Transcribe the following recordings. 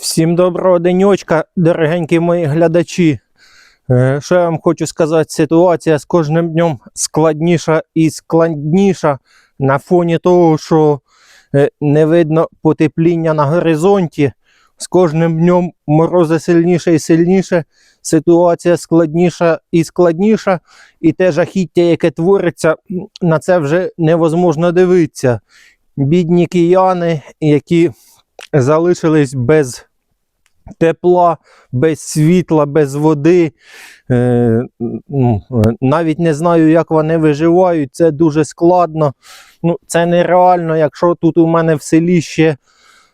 Всім доброго денечка, дорогенькі мої глядачі. Е, Що я вам хочу сказати, ситуація з кожним днем складніша і складніша на фоні того, що е, не видно потепління на горизонті. З кожним днем морози сильніше і сильніше, ситуація складніша і складніша, і те жахіття, яке твориться, на це вже невозможно дивитися. Бідні кияни, які залишились без тепла, без світла, без води. Е, ну, е, навіть не знаю, як вони виживають. Це дуже складно. Ну, це нереально, якщо тут у мене в селі ще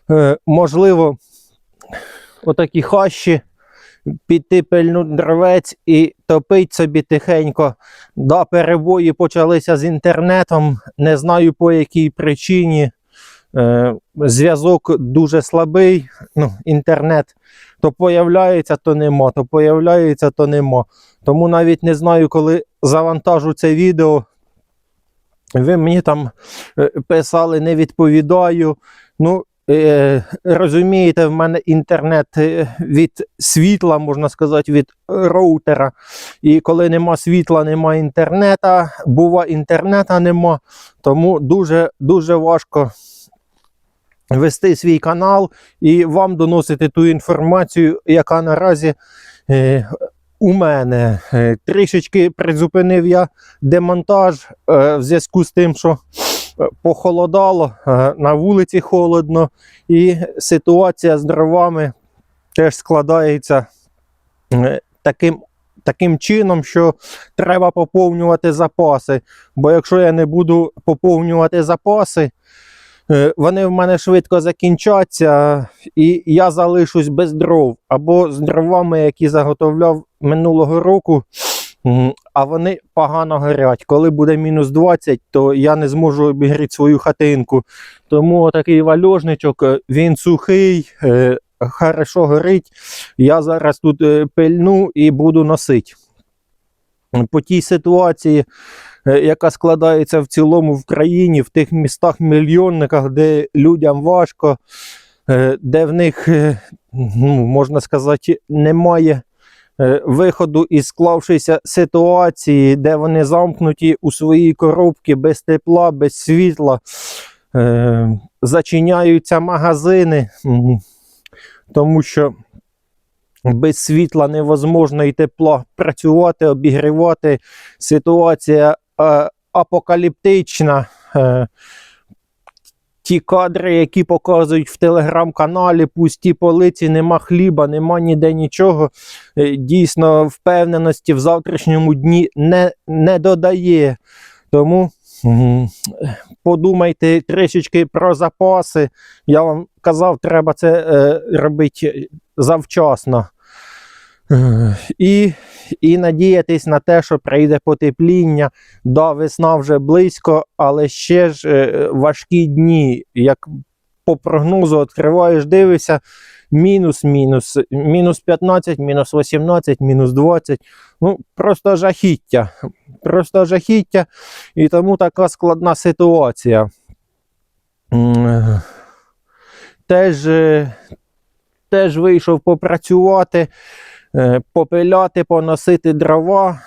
е, можливо отакі хащі. Піти пильнути дровець і топить собі тихенько. Да, перебої почалися з інтернетом. Не знаю по якій причині. Е, зв'язок дуже слабий. Ну, інтернет то появляється, то нема, то появляється, то нема. Тому навіть не знаю, коли завантажу це відео. Ви мені там е, писали, не відповідаю. Ну, е, розумієте, в мене інтернет від світла, можна сказати, від роутера. І коли нема світла, нема інтернета, бува інтернета нема. Тому дуже, дуже важко вести свій канал і вам доносити ту інформацію, яка наразі е, у мене. Е, трішечки призупинив я демонтаж е, в зв'язку з тим, що е, похолодало, е, на вулиці холодно, і ситуація з дровами теж складається е, таким. Таким чином, що треба поповнювати запаси. Бо якщо я не буду поповнювати запаси, вони в мене швидко закінчаться, і я залишусь без дров. Або з дровами, які заготовляв минулого року, а вони погано горять. Коли буде мінус 20, то я не зможу обігріти свою хатинку. Тому такий вальожничок, е, він сухий, е, хорошо горить. Я зараз тут е, пильну і буду носити. По тій ситуації, е, яка складається в цілому в країні, в тих містах-мільйонниках, де людям важко, е, де в них, е, ну, можна сказати, немає е, виходу із склавшися ситуації, де вони замкнуті у своїй коробці без тепла, без світла, е, зачиняються магазини, тому що без світла невозможно і тепла працювати, обігрівати. Ситуація е, апокаліптична. Е, ті кадри, які показують в телеграм-каналі, пусті полиці, нема хліба, нема ніде нічого. е, Дійсно, впевненості в завтрашньому дні не, не додає. Тому подумайте трішечки про запаси. Я вам казав, треба це е, робити завчасно. І, і надіятись на те, що прийде потепління. Да, весна вже близько, але ще ж е, важкі дні. Як по прогнозу відкриваєш, дивишся, мінус, мінус, мінус 15, мінус 18, мінус 20. Ну, просто жахіття. Просто жахіття. І тому така складна ситуація. Теж, е, теж вийшов попрацювати, попиляти, поносити дрова,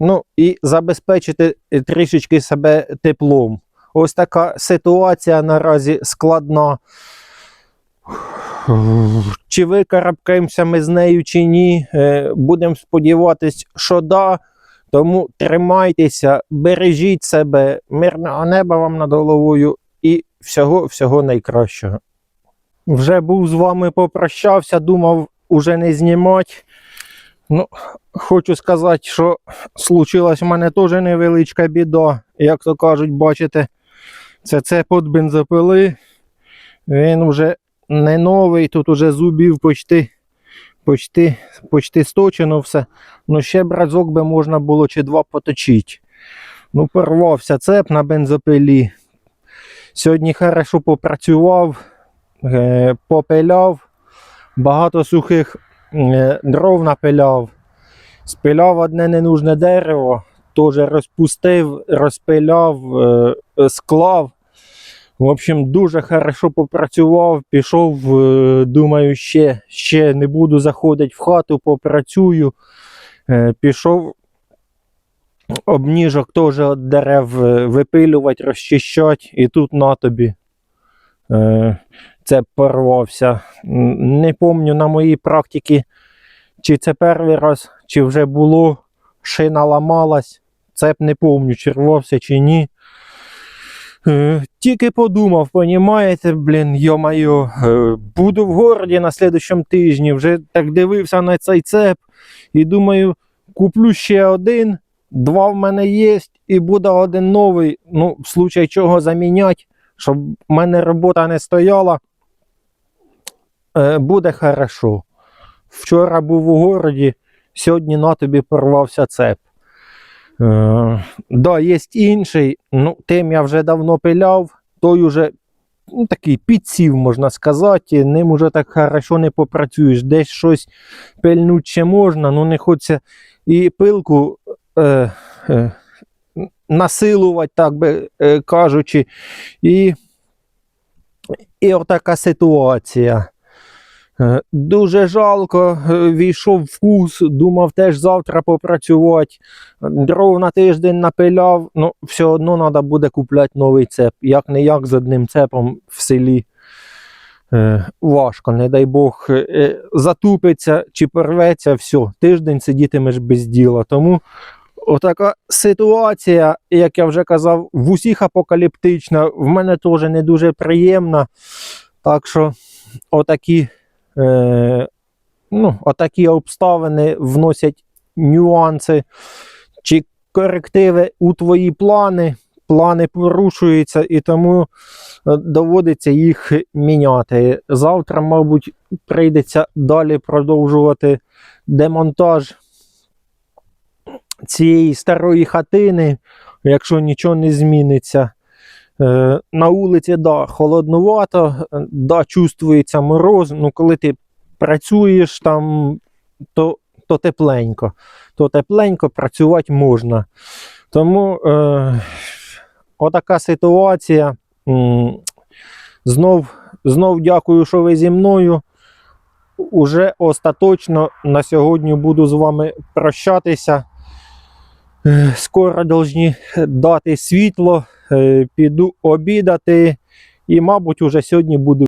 ну і забезпечити е, трішечки себе теплом. Ось така ситуація наразі складна. Чи викарабкаємося ми з нею, чи ні. Е, Будемо сподіватися, що да. Тому тримайтеся, бережіть себе, мирного неба вам над головою і всього-всього найкращого. Вже був з вами попрощався, думав уже не знімати. Ну, хочу сказати, що случилась в мене теж невеличка біда. Як то кажуть, бачите, це цепот бензопили. Він вже не новий, тут уже зубів почти, почти, почти сточено все. Ну ще б разок би можна було чи два поточити. Ну, порвався цеп на бензопилі. Сьогодні хорошо попрацював е, попиляв, багато сухих дров напиляв, спиляв одне ненужне дерево, теж розпустив, розпиляв, е, е, склав. В общем, дуже хорошо попрацював, пішов, е, думаю, ще, ще не буду заходити в хату, попрацюю. Е, Пішов обніжок теж дерев е, випилювати, розчищати, і тут на тобі. Е, Це порвався. Не пам'ятаю на моїй практиці, чи це перший раз, чи вже було, шина ламалась. Цеп не пам'ятаю, чи рвався, чи ні. Е, Тільки подумав, понімаєте, блін, йо-майо, е, буду в городі на слідущому тижні, вже так дивився на цей цеп і думаю, куплю ще один, два в мене є, і буде один новий, ну, в случай чого заміняти, щоб в мене робота не стояла. Е, Буде хорошо. Вчора був у городі, сьогодні на тобі порвався цеп. Е, да, є інший, ну, тим я вже давно пиляв, той уже ну, такий підсів, можна сказати, ним уже так хорошо не попрацюєш. Десь щось пильнуть ще можна, ну не хочеться і пилку е, е, насилувати, так би е, кажучи. І, і отака ситуація. Е, Дуже жалко, е, війшов вкус, думав теж завтра попрацювати. Дров на тиждень напиляв, ну все одно треба буде купляти новий цеп. Як не як з одним цепом в селі. Важко, не дай Бог, затупиться чи порветься, все, тиждень сидітимеш без діла. Тому отака ситуація, як я вже казав, в усіх апокаліптична, в мене теж не дуже приємна. Так що отакі, е, ну, отакі обставини вносять нюанси чи корективи у твої плани. Плани порушуються, і тому е, доводиться їх міняти. Завтра, мабуть, прийдеться далі продовжувати демонтаж цієї старої хатини, якщо нічого не зміниться. Е, на вулиці, да, холоднувато, да, чувствується мороз. Ну, коли ти працюєш там, то, то тепленько. То тепленько працювати можна. Тому е, отака ситуація. Знов, знов дякую, що ви зі мною. Уже остаточно на сьогодні буду з вами прощатися. Е, Скоро повинні дати світло, е, піду обідати. І, мабуть, уже сьогодні буду